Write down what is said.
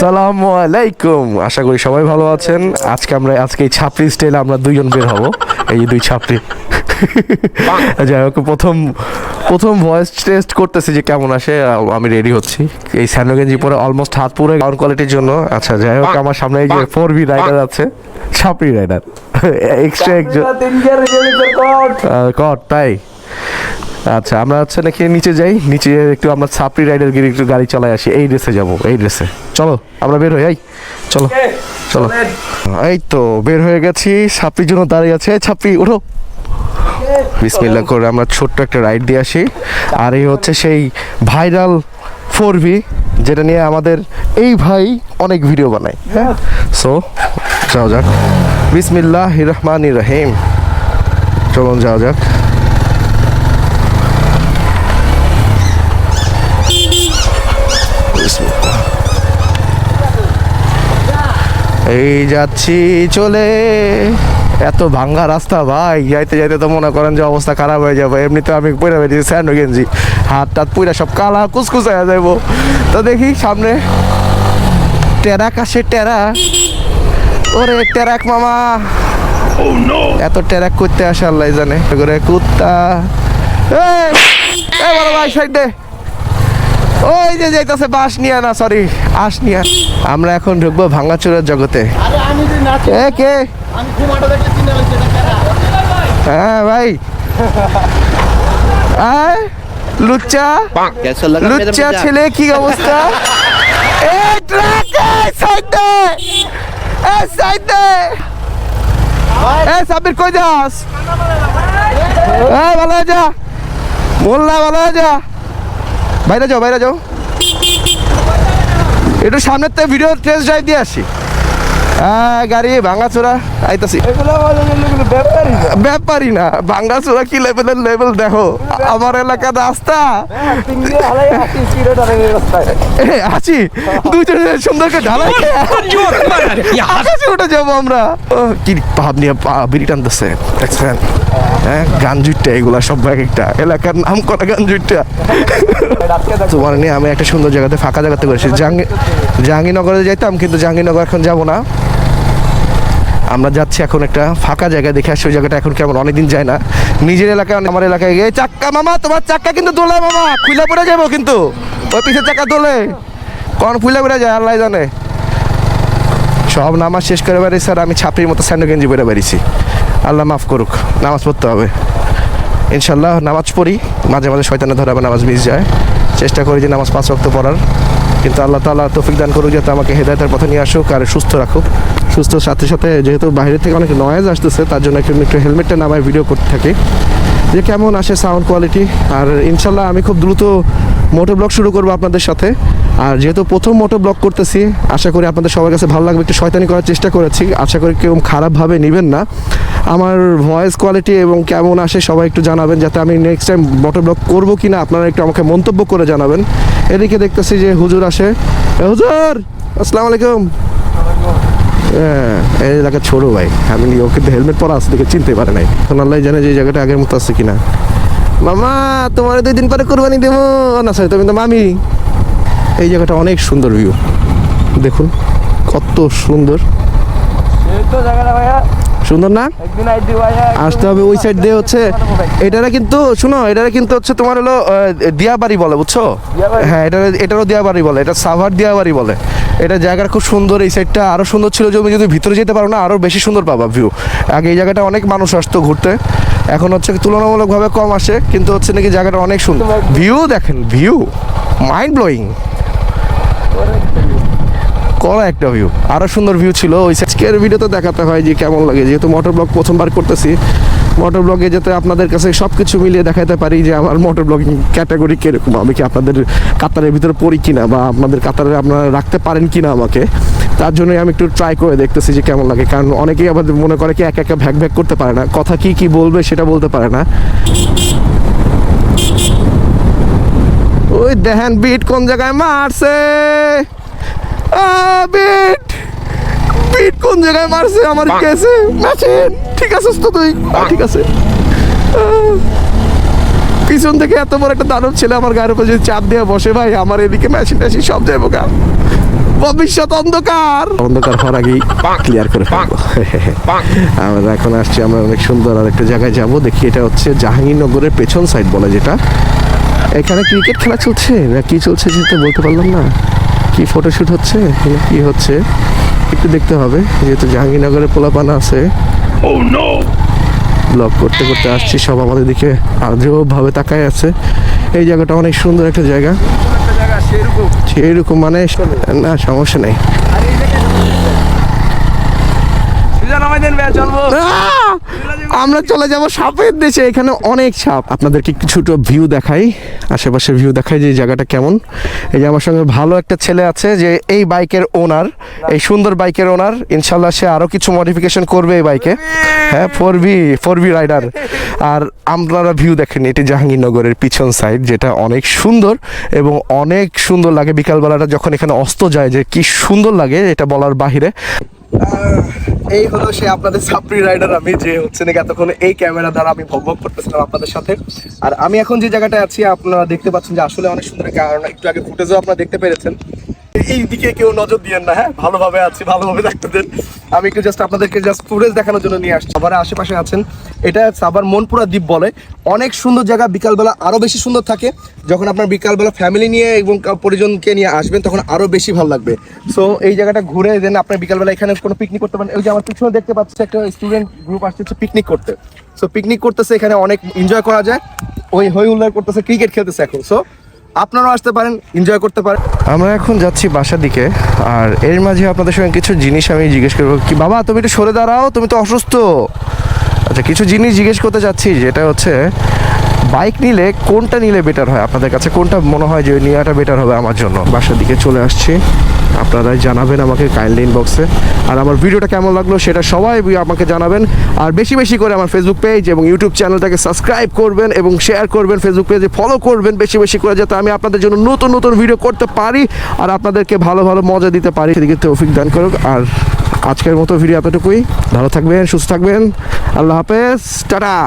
সালামু আলাইকুম। আশা করি সবাই ভালো আছেন। আজকে আমরা আজকে এই ছাপড়ি স্টাইলে আমরা দুইজন বের হব। এই দুই ছাপড়ি যাই হোক প্রথম প্রথম ভয়েস টেস্ট করতেছি যে কেমন আসে। আমি রেডি হচ্ছি। এই স্যান্ডো গেঞ্জি পরে অলমোস্ট হাত পুরো গ্রাউন্ড কোয়ালিটির জন্য। আচ্ছা যাই হোক আমার সামনে এই যে ফোর বি রাইডার আছে। ছাপড়ি রাইডার এক্সট্রা একজন কট তাই? আচ্ছা আমরা হচ্ছে নাকি নিচে যাই নিচে একটু আমরা ছাপড়ি রাইডার গিয়ে একটু গাড়ি চালাই আসি। এই ড্রেসে যাব এই ড্রেসে চলো। আমরা বের হই এই। চলো চলো। এই তো বের হয়ে গেছি ছাপড়ির জন্য দাঁড়িয়ে আছে। ছাপড়ি ওঠো বিসমিল্লা করে আমরা ছোট্ট একটা রাইড দিয়ে আসি। আর এই হচ্ছে সেই ভাইরাল ফোর ভি যেটা নিয়ে আমাদের এই ভাই অনেক ভিডিও বানায়। হ্যাঁ? সো যাও যাক। বিসমিল্লাহ রহমান রহিম। চলুন যাওয়া যাক। এই যাচ্ছি চলে। এত ভাঙ্গা রাস্তা ভাই, যাইতে যাইতে তো মনে করেন যে অবস্থা খারাপ হয়ে যাবে। এমনিতে আমি পয়রা বেরিয়েছি স্যান্ডো গেঞ্জি, হাত টাত পুরা সব কালা কুসকুস হয়ে যাব তো দেখি সামনে টেরাক আসে টেরা। ওরে টেরাক মামা। এত টেরাক করতে আসে আল্লাহ জানে। করে কুত্তা। এই বড় ভাই, সাইড ওই যে যাইতেছে বাস নিয়া না সরি আস নিয়া আমরা এখন ঢুকবো ভাঙাচুরের জগতে। এ কে? হ্যাঁ ভাই। লুচ্চা। লুচ্চা ছেলে কি অবস্থা? এ ট্রাক দে এ সাবির কই যাস? এ ভালো যা। মোল্লা ভালো যা। বাইরে যাও বাইরে যাও। একটু সামনের থেকে ভিডিও টেস্ট ড্রাইভ দিয়ে আসি। হ্যাঁ গাড়ি ভাঙাচোরা আইতাছি। ব্যাপারই না। ভাঙ্গাচোরা কি লেভেলের লেভেল দেখো? আমার এলাকার রাস্তা। এ, আছি। দুজনে সুন্দর করে ঢালাই। আকাশে উঠে যাব আমরা। কি ভাব নিয়ে বিড়ি টানতেছে। দেখছেন? হ্যাঁ গান জুটটা এগুলা সব এক একটা। এলাকার নাম করা গান জুটটা তোমার নিয়ে আমি একটা সুন্দর জায়গাতে, ফাঁকা জায়গাতে করেছি জাহাঙ্গীর জাহাঙ্গীরনগরে যাইতাম, কিন্তু জাহাঙ্গীরনগর এখন যাব না। আমরা যাচ্ছি এখন একটা ফাঁকা জায়গা দেখে আসছি ওই জায়গাটা এখন কেমন, অনেকদিন যায় না। নিজের এলাকায় আমার এলাকায় গিয়ে, চাক্কা মামা, তোমার চাক্কা কিন্তু দোলে মামা খুলে পড়ে যাব কিন্তু। ওই পিছের চাক্কা দোলে। কোন খুলে পড়ে যায়, আল্লাহ জানে। সব নামাজ শেষ করে বেরিয়েছি স্যার, আমি ছাপড়ির মতো স্যান্ডো গেঞ্জি বেড়ে বেরিয়েছি আল্লাহ মাফ করুক, নামাজ পড়তে হবে। ইনশাল্লাহ নামাজ পড়ি, মাঝে মাঝে শয়তানে ধরে আবার নামাজ মিস যায়। চেষ্টা করি যে নামাজ পাঁচ রক্ত পড়ার। কিন্তু আল্লাহ তাআলা তৌফিক দান করুক, যাতে আমাকে হেদায়তের পথে নিয়ে আসুক আর সুস্থ রাখুক। সুস্থ সাথে সাথে যেহেতু বাইরে থেকে অনেক নয়েজ আসতেছে, তার জন্য একটু একটু হেলমেটটা নামায় ভিডিও করতে থাকি। যে কেমন আসে সাউন্ড কোয়ালিটি আর ইনশাল্লাহ আমি খুব দ্রুত মোটর ব্লগ শুরু করব আপনাদের সাথে। আর যেহেতু প্রথম মোটর ব্লগ করতেছি, আশা করি আপনাদের সবার কাছে ভালো লাগবে, একটু শয়তানি করার চেষ্টা করেছি। আশা করি কেউ খারাপভাবে নেবেন না। আমার ভয়েস কোয়ালিটি এবং কেমন আসে সবাই একটু জানাবেন যাতে আমি নেক্সট টাইম মোটর ব্লগ করব কি না আপনারা একটু আমাকে মন্তব্য করে জানাবেন। এদিকে দেখতেছি যে হুজুর আসে। হুজুর, আসসালামু আলাইকুম। হ্যাঁ এই এলাকা ছোট ভাই, আমি ও কিন্তু হেলমেট পরা দেখে চিনতে পারে নাই। এখন আল্লাহ জানে যে এই জায়গাটা আগের মতো আছে কিনা। মামা, তোমার দুই দিন পরে কোরবানি দেবো। না সরি তুমি তো মামি। এই জায়গাটা অনেক সুন্দর ভিউ দেখুন, কত সুন্দর। সুন্দর না? আসতে হবে ওই সাইড দিয়ে হচ্ছে এটারা কিন্তু শুনো এটারা কিন্তু হচ্ছে তোমার হলো দিয়াবাড়ি বলে বুঝছ? হ্যাঁ এটা এটারও দিয়াবাড়ি বলে এটা সাভার দিয়াবাড়ি বলে। এটা জায়গাটা খুব সুন্দর এই সাইডটা আরও সুন্দর ছিল তুমি যদি ভিতরে যেতে পারো না আরও বেশি সুন্দর পাবা ভিউ আগে এই জায়গাটা অনেক মানুষ আসতো ঘুরতে এখন হচ্ছে তুলনামূলকভাবে কম আসে কিন্তু হচ্ছে নাকি জায়গাটা অনেক সুন্দর। ভিউ দেখেন ভিউ মাইন্ড ব্লোয়িং করা একটা ভিউ আরও সুন্দর ভিউ ছিল। ওই আজকের ভিডিওতে দেখাতে হয় যে কেমন লাগে। যেহেতু মোটর ব্লগ প্রথমবার করতেছি মোটর ব্লগে যাতে আপনাদের কাছে সব কিছু মিলিয়ে দেখাতে পারি যে আমার মোটর ব্লগিং ক্যাটাগরি কীরকম, আমি কি আপনাদের কাতারের ভিতরে পড়ি কিনা বা আপনাদের কাতারে আপনারা রাখতে পারেন কিনা আমাকে, তার জন্যই আমি একটু ট্রাই করে দেখতেছি যে কেমন লাগে। কারণ অনেকেই আবার মনে করে কি একা একা ভ্যাক ভ্যাক করতে পারে না। কথা কি কি বলবে সেটা বলতে পারে না। ওই দেখেন বিট কোন জায়গায় মারছে? বিট। বিট কোন জায়গায় মারছে? আমার কেসে মেশিন ঠিক আছিস তো তুই? ঠিক আছে। পিছন থেকে এত বড় একটা দানব ছেলে আমার গায়ের উপর যদি চাপ দিয়ে বসে ভাই আমার এদিকে মেশিন টেশিন সব যাব গা। ভবিষ্যৎ অন্ধকার। অন্ধকার হওয়ার আগেই ক্লিয়ার করে ফেলব। আমরা এখন আসছি আমরা অনেক সুন্দর আর একটা জায়গায় যাব। দেখি এটা হচ্ছে জাহাঙ্গীরনগরের পেছন সাইড বলে যেটা। এখানে ক্রিকেট খেলা চলছে? না কি চলছে যেটা বলতে পারলাম না। কি ফটোশুট হচ্ছে? কি হচ্ছে? একটু দেখতে হবে যেহেতু জাহাঙ্গীরনগরে পোলাপানা আছে। ব্লগ করতে করতে আসছি সব আমাদের দিকে আজও ভাবে তাকায় আছে। এই জায়গাটা অনেক সুন্দর একটা জায়গা। সেরকম মানে না সমস্যা নেই! আমরা চলে যাব সাপের দেশে, এখানে অনেক সাপ। আপনাদেরকে কিছুটা ভিউ দেখাই, আশেপাশের ভিউ দেখাই যে জায়গাটা কেমন। এই যে আমার সঙ্গে ভালো একটা ছেলে আছে যে এই বাইকের ওনার এই সুন্দর বাইকের ওনার ইনশাল্লাহ সে আরও কিছু মডিফিকেশন করবে এই বাইকে। হ্যাঁ four B four B rider আর আপনারা ভিউ দেখেন, এটি জাহাঙ্গীরনগরের পিছন সাইড যেটা অনেক সুন্দর এবং অনেক সুন্দর লাগে। বিকালবেলাটা যখন এখানে অস্ত যায় যে কি সুন্দর লাগে এটা বলার বাহিরে। এই হলো সে আপনাদের সাপ্রি রাইডার। আমি যে হচ্ছে নাকি এতক্ষণ এই ক্যামেরা দ্বারা আমি ভোগ করতেছিলাম আপনাদের সাথে। আর আমি এখন যে জায়গাটায় আছি, আপনারা দেখতে পাচ্ছেন যে আসলে অনেক সুন্দর কারণ, একটু আগে ফুটেজও আপনারা দেখতে পেরেছেন। এই দিকে কেউ নজর দিয়েন না হ্যাঁ? ভালোভাবে আছি, ভালোভাবে থাকতে দেন। আমি একটু জাস্ট আপনাদেরকে জাস্ট ফুটেজ দেখানোর জন্য নিয়ে আসছি। আবার আশেপাশে আছেন। এটা সাবার মনপুরা দ্বীপ বলে। অনেক সুন্দর জায়গা, বিকালবেলা আরও বেশি সুন্দর থাকে। যখন আপনার বিকালবেলা ফ্যামিলি নিয়ে এবং পরিজনকে নিয়ে আসবেন, তখন আরও বেশি ভালো লাগবে। সো এই জায়গাটা ঘুরে দেন আপনার বিকালবেলা এখানে কোনো পিকনিক করতে পারেন। ওই যে আমার পিছনে দেখতে পাচ্ছি একটা স্টুডেন্ট গ্রুপ আসছে পিকনিক করতে। সো পিকনিক করতেছে, এখানে অনেক এনজয় করা যায়। ওই হই হুল্লার করতেছে ক্রিকেট খেলতেছে এখন। সো আপনারাও আসতে পারেন এনজয় করতে পারেন। আমরা এখন যাচ্ছি বাসার দিকে, আর এর মাঝে আপনাদের সঙ্গে কিছু জিনিস আমি জিজ্ঞেস করব। কি বাবা, তুমি একটু সরে দাঁড়াও, তুমি তো অসুস্থ। আচ্ছা কিছু জিনিস জিজ্ঞেস করতে চাচ্ছি যেটা হচ্ছে, বাইক নিলে কোনটা নিলে বেটার হয়? আপনাদের কাছে কোনটা মনে হয় যে নেওয়াটা বেটার হবে আমার জন্য? বাসার দিকে চলে আসছি। আপনারা জানাবেন আমাকে কাইন্ডলি ইনবক্সে আর আমার ভিডিওটা কেমন লাগল সেটা সবাই আমাকে জানাবেন। আর বেশি বেশি করে আমার ফেসবুক পেজ এবং ইউটিউব চ্যানেলটাকে সাবস্ক্রাইব করবেন এবং শেয়ার করবেন ফেসবুক পেজে ফলো করবেন বেশি বেশি করে যাতে আমি আপনাদের জন্য নতুন নতুন ভিডিও করতে পারি আর আপনাদেরকে ভালো ভালো মজা দিতে পারি। সেদিকে তৌফিক দান করুক। আর আজকের মতো ভিডিও এতটুকুই। ভালো থাকবেন, সুস্থ থাকবেন। আল্লাহ হাফেজ। টাটা।